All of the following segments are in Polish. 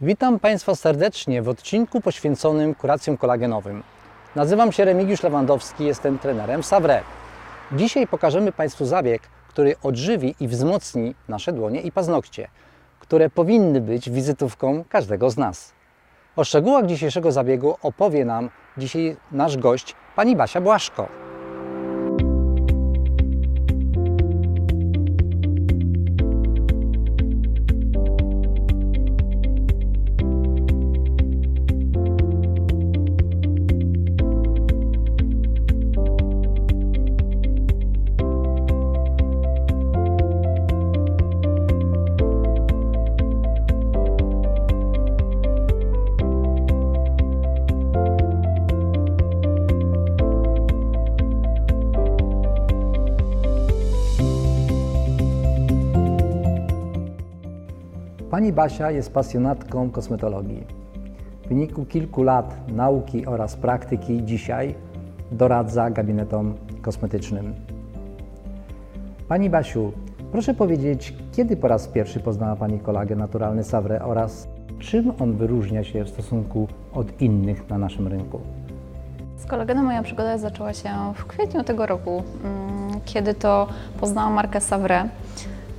Witam Państwa serdecznie w odcinku poświęconym kuracjom kolagenowym. Nazywam się Remigiusz Lewandowski, jestem trenerem Savre. Dzisiaj pokażemy Państwu zabieg, który odżywi i wzmocni nasze dłonie i paznokcie, które powinny być wizytówką każdego z nas. O szczegółach dzisiejszego zabiegu opowie nam dzisiaj nasz gość, pani Basia Błaszko. Pani Basia jest pasjonatką kosmetologii. W wyniku kilku lat nauki oraz praktyki dzisiaj doradza gabinetom kosmetycznym. Pani Basiu, proszę powiedzieć, kiedy po raz pierwszy poznała Pani kolagen naturalny Savre oraz czym on wyróżnia się w stosunku od innych na naszym rynku? Z kolagenem moja przygoda zaczęła się w kwietniu tego roku, mm, kiedy to poznałam markę Savre.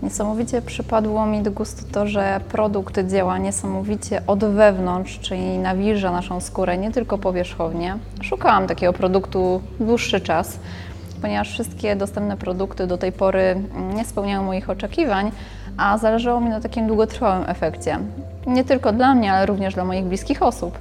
Niesamowicie przypadło mi do gustu to, że produkt działa niesamowicie od wewnątrz, czyli nawilża naszą skórę, nie tylko powierzchownie. Szukałam takiego produktu dłuższy czas, ponieważ wszystkie dostępne produkty do tej pory mm, nie spełniały moich oczekiwań, a zależało mi na takim długotrwałym efekcie. Nie tylko dla mnie, ale również dla moich bliskich osób.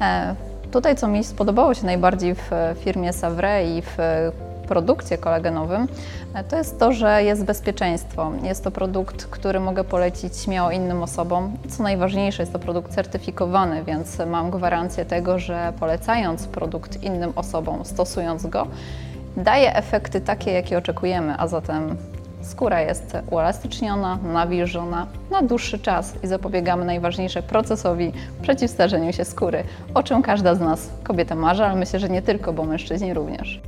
E, Tutaj, co mi spodobało się najbardziej w e, firmie Savre i w e, produkcie kolagenowym, e, to jest to, że jest bezpieczeństwo. Jest to produkt, który mogę polecić śmiało innym osobom. Co najważniejsze, jest to produkt certyfikowany, więc mam gwarancję tego, że polecając produkt innym osobom, stosując go, daje efekty takie, jakie oczekujemy, a zatem skóra jest uelastyczniona, nawilżona na dłuższy czas i zapobiegamy najważniejsze procesowi przeciwstarzeniu się skóry, o czym każda z nas, kobieta marzy, ale myślę, że nie tylko, bo mężczyźni również.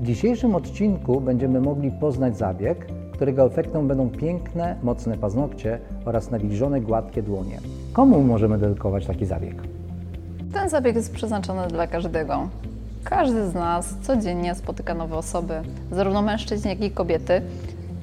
W dzisiejszym odcinku będziemy mogli poznać zabieg, którego efektem będą piękne, mocne paznokcie oraz nawilżone, gładkie dłonie. Komu możemy dedykować taki zabieg? Ten zabieg jest przeznaczony dla każdego. Każdy z nas codziennie spotyka nowe osoby, zarówno mężczyźni, jak i kobiety.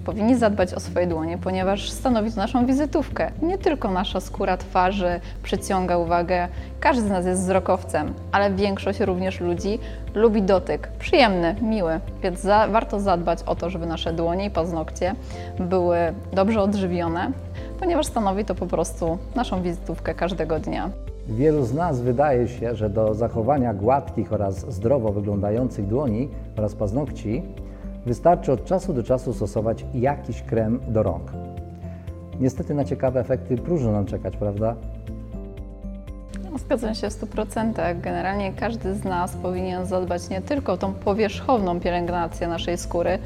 Powinni zadbać o swoje dłonie, ponieważ stanowi to naszą wizytówkę. Nie tylko nasza skóra twarzy przyciąga uwagę, każdy z nas jest wzrokowcem, ale większość również ludzi lubi dotyk, przyjemny, miły, więc za, warto zadbać o to, żeby nasze dłonie i paznokcie były dobrze odżywione, ponieważ stanowi to po prostu naszą wizytówkę każdego dnia. Wielu z nas wydaje się, że do zachowania gładkich oraz zdrowo wyglądających dłoni oraz paznokci wystarczy od czasu do czasu stosować jakiś krem do rąk. Niestety na ciekawe efekty próżno nam czekać, prawda? No, Zgadzam się w 100%. Generalnie każdy z nas powinien zadbać nie tylko o tą powierzchowną pielęgnację naszej skóry,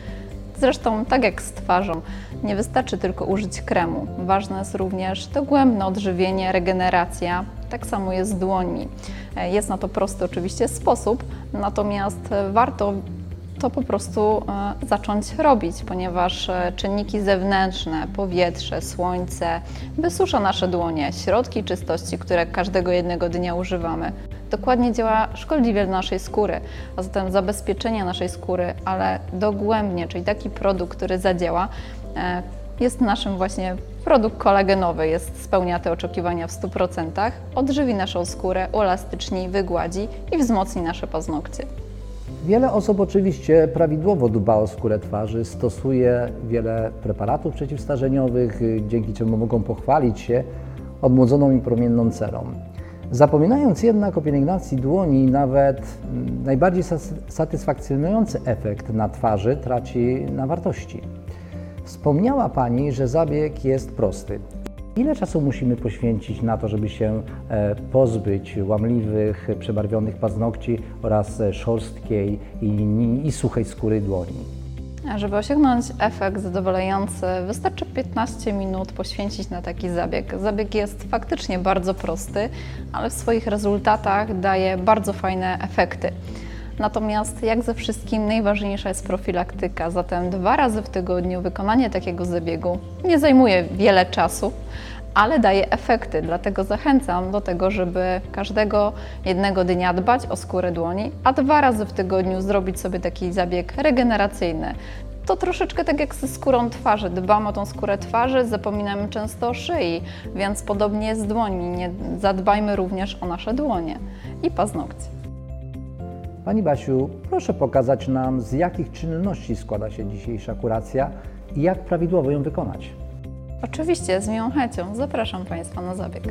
zresztą tak jak z twarzą, nie wystarczy tylko użyć kremu. Ważne jest również dogłębne odżywienie, regeneracja. Tak samo jest z dłońmi. E, Jest na to prosty oczywiście sposób, natomiast warto to po prostu e, zacząć robić, ponieważ e, czynniki zewnętrzne, powietrze, słońce, wysusza nasze dłonie, środki czystości, które każdego jednego dnia używamy, dokładnie działa szkodliwie dla naszej skóry. A zatem zabezpieczenie naszej skóry, ale dogłębnie, czyli taki produkt, który zadziała, e, jest naszym właśnie produkt kolagenowy, jest, spełnia te oczekiwania w 100%, odżywi naszą skórę, uelastyczni, wygładzi i wzmocni nasze paznokcie. Wiele osób oczywiście prawidłowo dba o skórę twarzy, stosuje wiele preparatów przeciwstarzeniowych, y, dzięki czemu mogą pochwalić się odmłodzoną i promienną cerą. Zapominając jednak o pielęgnacji dłoni, nawet mm, najbardziej satysfakcjonujący efekt na twarzy traci na wartości. Wspomniała Pani, że zabieg jest prosty. Ile czasu musimy poświęcić na to, żeby się e, pozbyć łamliwych, przebarwionych paznokci oraz e, szorstkiej i, i suchej skóry dłoni? Żeby osiągnąć efekt zadowalający, wystarczy 15 minut poświęcić na taki zabieg. Zabieg jest faktycznie bardzo prosty, ale w swoich rezultatach daje bardzo fajne efekty. Natomiast jak ze wszystkim najważniejsza jest profilaktyka, zatem dwa razy w tygodniu wykonanie takiego zabiegu nie zajmuje wiele czasu, ale daje efekty. Dlatego zachęcam do tego, żeby każdego jednego dnia dbać o skórę dłoni, a dwa razy w tygodniu zrobić sobie taki zabieg regeneracyjny. To troszeczkę tak jak ze skórą twarzy. Dbamy o tą skórę twarzy, zapominamy często o szyi, więc podobnie z dłońmi. Zadbajmy również o nasze dłonie i paznokcie. Pani Basiu, proszę pokazać nam, z jakich czynności składa się dzisiejsza kuracja i jak prawidłowo ją wykonać. Oczywiście, z miłą chęcią zapraszam Państwa na zabieg.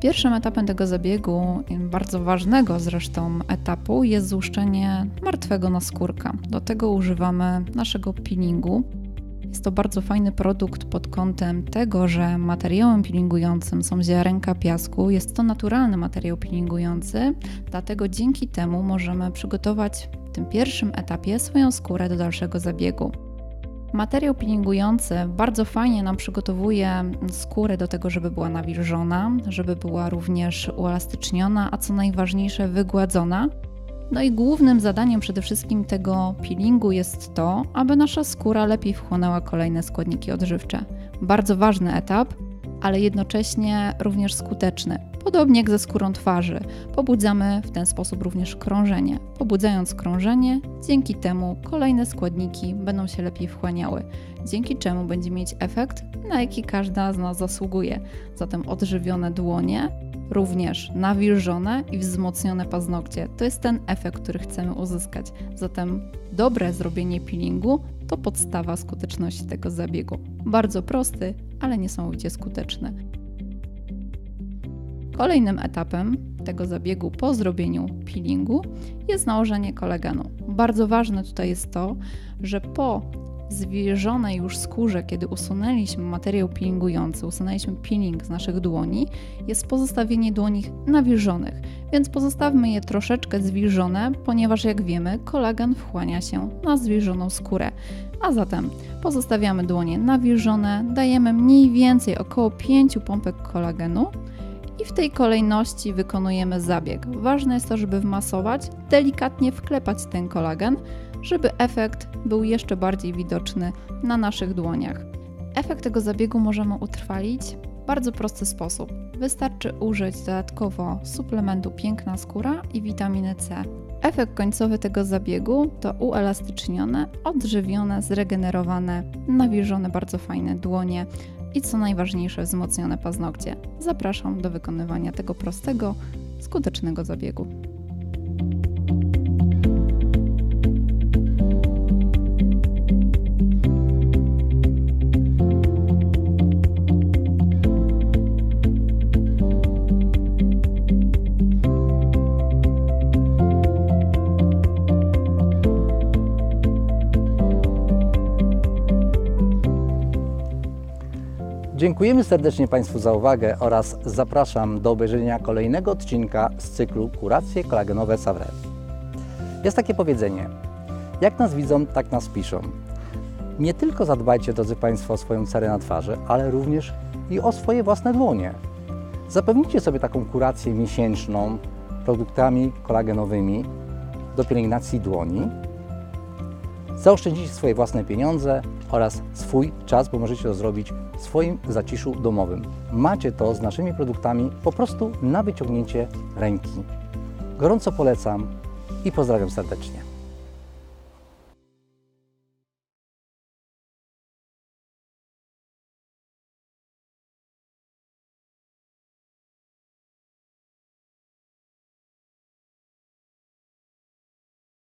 Pierwszym etapem tego zabiegu, bardzo ważnego zresztą etapu, jest złuszczenie martwego naskórka. Do tego używamy naszego peelingu. Jest to bardzo fajny produkt pod kątem tego, że materiałem peelingującym są ziarenka piasku. Jest to naturalny materiał peelingujący, dlatego dzięki temu możemy przygotować w tym pierwszym etapie swoją skórę do dalszego zabiegu. Materiał peelingujący bardzo fajnie nam przygotowuje skórę do tego, żeby była nawilżona, żeby była również uelastyczniona, a co najważniejsze, wygładzona. No i głównym zadaniem przede wszystkim tego peelingu jest to, aby nasza skóra lepiej wchłonęła kolejne składniki odżywcze. Bardzo ważny etap, ale jednocześnie również skuteczny. Podobnie jak ze skórą twarzy, pobudzamy w ten sposób również krążenie. Pobudzając krążenie, dzięki temu kolejne składniki będą się lepiej wchłaniały, dzięki czemu będzie mieć efekt, na jaki każda z nas zasługuje. Zatem odżywione dłonie, również nawilżone i wzmocnione paznokcie. To jest ten efekt, który chcemy uzyskać. Zatem dobre zrobienie peelingu to podstawa skuteczności tego zabiegu. Bardzo prosty, ale niesamowicie skuteczny. Kolejnym etapem tego zabiegu po zrobieniu peelingu jest nałożenie kolagenu. Bardzo ważne tutaj jest to, że po zwilżonej już skórze, kiedy usunęliśmy materiał peelingujący, usunęliśmy peeling z naszych dłoni, jest pozostawienie dłoni nawilżonych, więc pozostawmy je troszeczkę zwilżone, ponieważ jak wiemy, kolagen wchłania się na zwilżoną skórę. A zatem pozostawiamy dłonie nawilżone, dajemy mniej więcej około 5 pompek kolagenu i w tej kolejności wykonujemy zabieg. Ważne jest to, żeby wmasować, delikatnie wklepać ten kolagen, żeby efekt był jeszcze bardziej widoczny na naszych dłoniach. Efekt tego zabiegu możemy utrwalić w bardzo prosty sposób. Wystarczy użyć dodatkowo suplementu Piękna Skóra i witaminy C. Efekt końcowy tego zabiegu to uelastycznione, odżywione, zregenerowane, nawilżone bardzo fajne dłonie i co najważniejsze wzmocnione paznokcie. Zapraszam do wykonywania tego prostego, skutecznego zabiegu. Dziękujemy serdecznie Państwu za uwagę oraz zapraszam do obejrzenia kolejnego odcinka z cyklu Kuracje kolagenowe Savre. Jest takie powiedzenie: jak nas widzą, tak nas piszą. Nie tylko zadbajcie, drodzy Państwo, o swoją cerę na twarzy, ale również i o swoje własne dłonie. Zapewnijcie sobie taką kurację miesięczną produktami kolagenowymi do pielęgnacji dłoni. Zaoszczędzicie swoje własne pieniądze oraz swój czas, bo możecie to zrobić w swoim zaciszu domowym. Macie to z naszymi produktami po prostu na wyciągnięcie ręki. Gorąco polecam i pozdrawiam serdecznie.